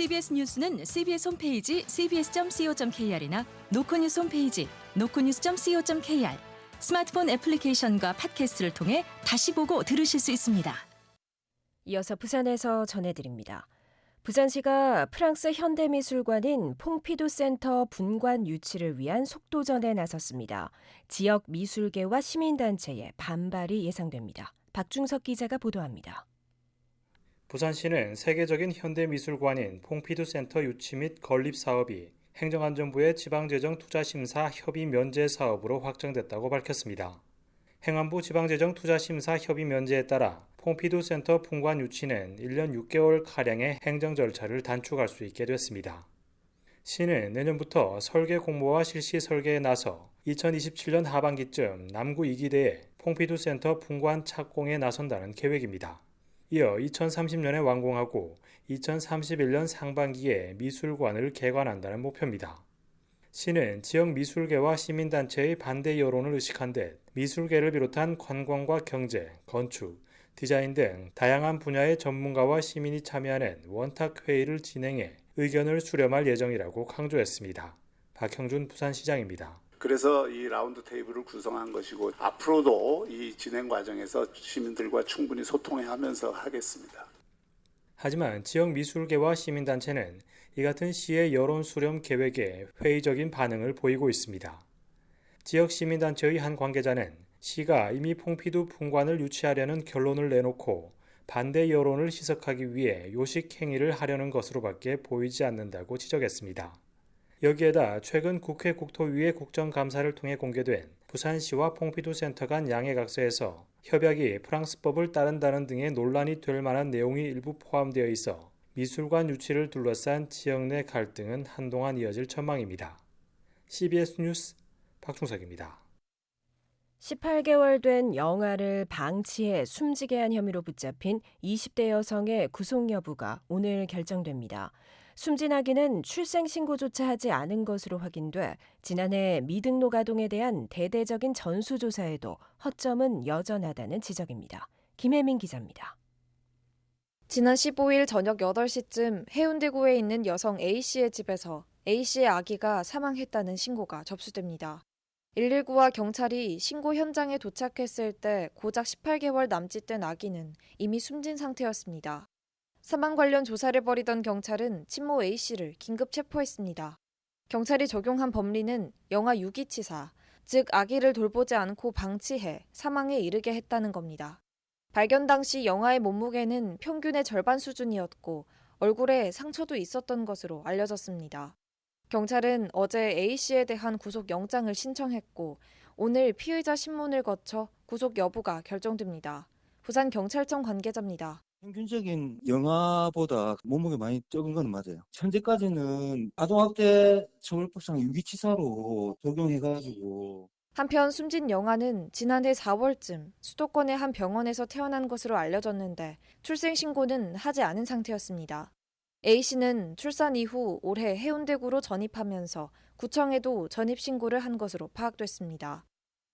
CBS 뉴스는 CBS 홈페이지 cbs.co.kr이나 노코뉴스 홈페이지 노코뉴스.co.kr 스마트폰 애플리케이션과 팟캐스트를 통해 다시 보고 들으실 수 있습니다. 이어서 부산에서 전해드립니다. 부산시가 프랑스 현대미술관인 퐁피두 센터 분관 유치를 위한 속도전에 나섰습니다. 지역 미술계와 시민단체의 반발이 예상됩니다. 박중석 기자가 보도합니다. 부산시는 세계적인 현대미술관인 퐁피두 센터 유치 및 건립 사업이 행정안전부의 지방재정 투자심사 협의 면제 사업으로 확정됐다고 밝혔습니다. 행안부 지방재정 투자심사 협의 면제에 따라 퐁피두 센터 풍관 유치는 1년 6개월 가량의 행정 절차를 단축할 수 있게 됐습니다. 시는 내년부터 설계 공모와 실시 설계에 나서 2027년 하반기쯤 남구 2기대에 퐁피두 센터 풍관 착공에 나선다는 계획입니다. 이어 2030년에 완공하고 2031년 상반기에 미술관을 개관한다는 목표입니다. 시는 지역 미술계와 시민단체의 반대 여론을 의식한 듯 미술계를 비롯한 관광과 경제, 건축, 디자인 등 다양한 분야의 전문가와 시민이 참여하는 원탁 회의를 진행해 의견을 수렴할 예정이라고 강조했습니다. 박형준 부산시장입니다. 그래서 이 라운드 테이블을 구성한 것이고 앞으로도 이 진행 과정에서 시민들과 충분히 소통하면서 하겠습니다. 하지만 지역 미술계와 시민단체는 이 같은 시의 여론 수렴 계획에 회의적인 반응을 보이고 있습니다. 지역 시민단체의 한 관계자는 시가 이미 퐁피두 풍관을 유치하려는 결론을 내놓고 반대 여론을 희석하기 위해 요식 행위를 하려는 것으로밖에 보이지 않는다고 지적했습니다. 여기에다 최근 국회 국토위의 국정감사를 통해 공개된 부산시와 퐁피두 센터 간 양해각서에서 협약이 프랑스법을 따른다는 등의 논란이 될 만한 내용이 일부 포함되어 있어 미술관 유치를 둘러싼 지역 내 갈등은 한동안 이어질 전망입니다. CBS 뉴스 박충석입니다. 18개월 된 영아를 방치해 숨지게 한 혐의로 붙잡힌 20대 여성의 구속 여부가 오늘 결정됩니다. 숨진 아기는 출생신고조차 하지 않은 것으로 확인돼 지난해 미등록 아동에 대한 대대적인 전수조사에도 허점은 여전하다는 지적입니다. 김혜민 기자입니다. 지난 15일 저녁 8시쯤 해운대구에 있는 여성 A씨의 집에서 A씨의 아기가 사망했다는 신고가 접수됩니다. 119와 경찰이 신고 현장에 도착했을 때 고작 18개월 남짓된 아기는 이미 숨진 상태였습니다. 사망 관련 조사를 벌이던 경찰은 친모 A씨를 긴급 체포했습니다. 경찰이 적용한 법리는 영아 유기치사, 즉 아기를 돌보지 않고 방치해 사망에 이르게 했다는 겁니다. 발견 당시 영아의 몸무게는 평균의 절반 수준이었고 얼굴에 상처도 있었던 것으로 알려졌습니다. 경찰은 어제 A씨에 대한 구속 영장을 신청했고 오늘 피의자 신문을 거쳐 구속 여부가 결정됩니다. 부산 경찰청 관계자입니다. 평균적인 영아보다 몸무게 많이 적은 건 맞아요. 현재까지는 아동학대 처벌법상 유기치사로 적용해가지고 한편 숨진 영아는 지난해 4월쯤 수도권의 한 병원에서 태어난 것으로 알려졌는데 출생 신고는 하지 않은 상태였습니다. A씨는 출산 이후 올해 해운대구로 전입하면서 구청에도 전입신고를 한 것으로 파악됐습니다.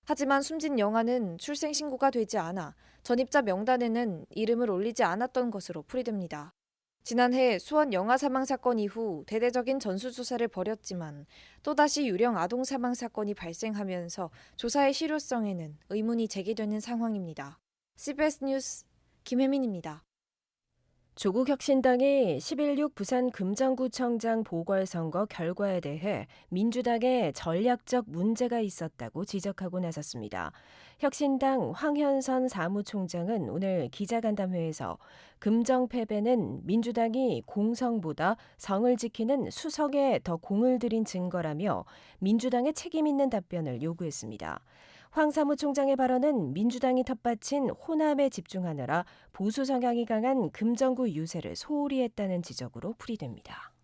하지만 숨진 영아는 출생신고가 되지 않아 전입자 명단에는 이름을 올리지 않았던 것으로 풀이됩니다. 지난해 수원 영아 사망 사건 이후 대대적인 전수조사를 벌였지만 또다시 유령 아동 사망 사건이 발생하면서 조사의 실효성에는 의문이 제기되는 상황입니다. CBS 뉴스 김혜민입니다. 조국혁신당이 11.6 부산 금정구청장 보궐선거 결과에 대해 민주당에 전략적 문제가 있었다고 지적하고 나섰습니다. 혁신당 황현선 사무총장은 오늘 기자간담회에서 금정 패배는 민주당이 공성보다 성을 지키는 수석에 더 공을 들인 증거라며 민주당의 책임 있는 답변을 요구했습니다. 황 사무총장의 발언은 민주당이 텃밭인 호남에 집중하느라 보수 성향이 강한 금정구 유세를 소홀히 했다는 지적으로 풀이됩니다.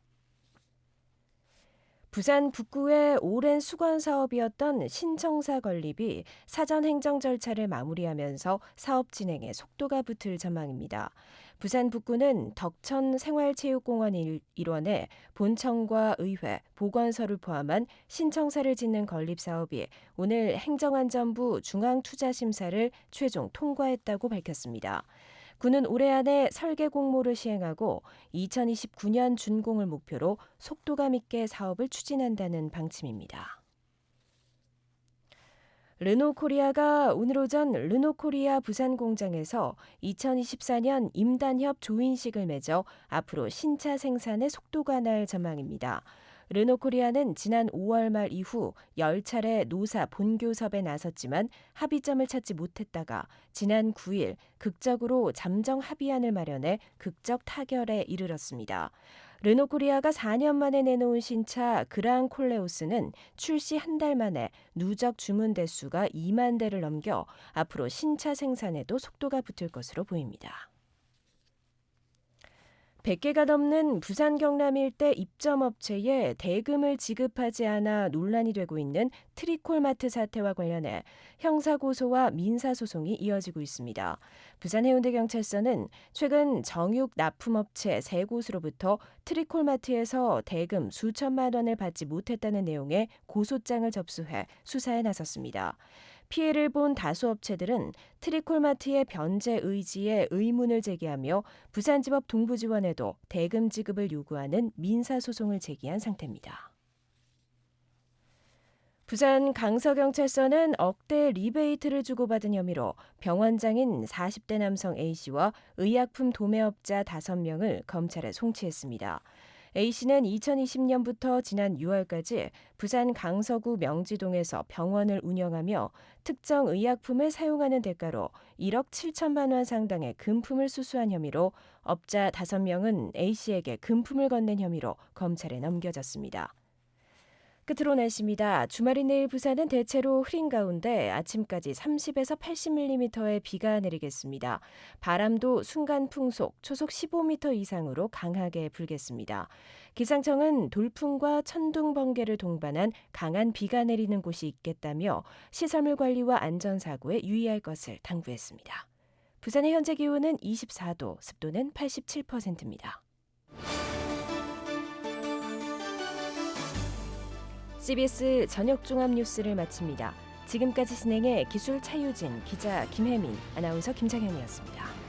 부산 북구의 오랜 수건 사업이었던 신청사 건립이 사전 행정 절차를 마무리하면서 사업 진행에 속도가 붙을 전망입니다. 부산 북구는 덕천 생활체육공원 일원에 본청과 의회, 보건소를 포함한 신청사를 짓는 건립 사업이 오늘 행정안전부 중앙투자심사를 최종 통과했다고 밝혔습니다. 군은 올해 안에 설계 공모를 시행하고 2029년 준공을 목표로 속도감 있게 사업을 추진한다는 방침입니다. 르노 코리아가 오늘 오전 르노 코리아 부산 공장에서 2024년 임단협 조인식을 맺어 앞으로 신차 생산에 속도가 날 전망입니다. 르노코리아는 지난 5월 말 이후 10차례 노사 본교 섭에 나섰지만 합의점을 찾지 못했다가 지난 9일 극적으로 잠정 합의안을 마련해 극적 타결에 이르렀습니다. 르노코리아가 4년 만에 내놓은 신차 그랑 콜레오스는 출시 한 달 만에 누적 주문 대수가 2만 대를 넘겨 앞으로 신차 생산에도 속도가 붙을 것으로 보입니다. 100개가 넘는 부산 경남 일대 입점업체에 대금을 지급하지 않아 논란이 되고 있는 트리콜마트 사태와 관련해 형사고소와 민사소송이 이어지고 있습니다. 부산 해운대 경찰서는 최근 정육 납품업체 세 곳으로부터 트리콜마트에서 대금 수천만 원을 받지 못했다는 내용의 고소장을 접수해 수사에 나섰습니다. 피해를 본 다수 업체들은 트리콜마트의 변제 의지에 의문을 제기하며 부산지법 동부지원에도 대금 지급을 요구하는 민사소송을 제기한 상태입니다. 부산 강서경찰서는 억대 리베이트를 주고받은 혐의로 병원장인 40대 남성 A씨와 의약품 도매업자 5명을 검찰에 송치했습니다. A씨는 2020년부터 지난 6월까지 부산 강서구 명지동에서 병원을 운영하며 특정 의약품을 사용하는 대가로 1억 7천만 원 상당의 금품을 수수한 혐의로 업자 5명은 A씨에게 금품을 건넨 혐의로 검찰에 넘겨졌습니다. 끝으로 날씨입니다. 주말인 내일 부산은 대체로 흐린 가운데 아침까지 30에서 80mm의 비가 내리겠습니다. 바람도 순간 풍속 초속 15m 이상으로 강하게 불겠습니다. 기상청은 돌풍과 천둥 번개를 동반한 강한 비가 내리는 곳이 있겠다며 시설물 관리와 안전 사고에 유의할 것을 당부했습니다. 부산의 현재 기온은 24도, 습도는 87%입니다. CBS 저녁 종합 뉴스를 마칩니다. 지금까지 진행해 기술 차유진, 기자 김혜민, 아나운서 김장현이었습니다.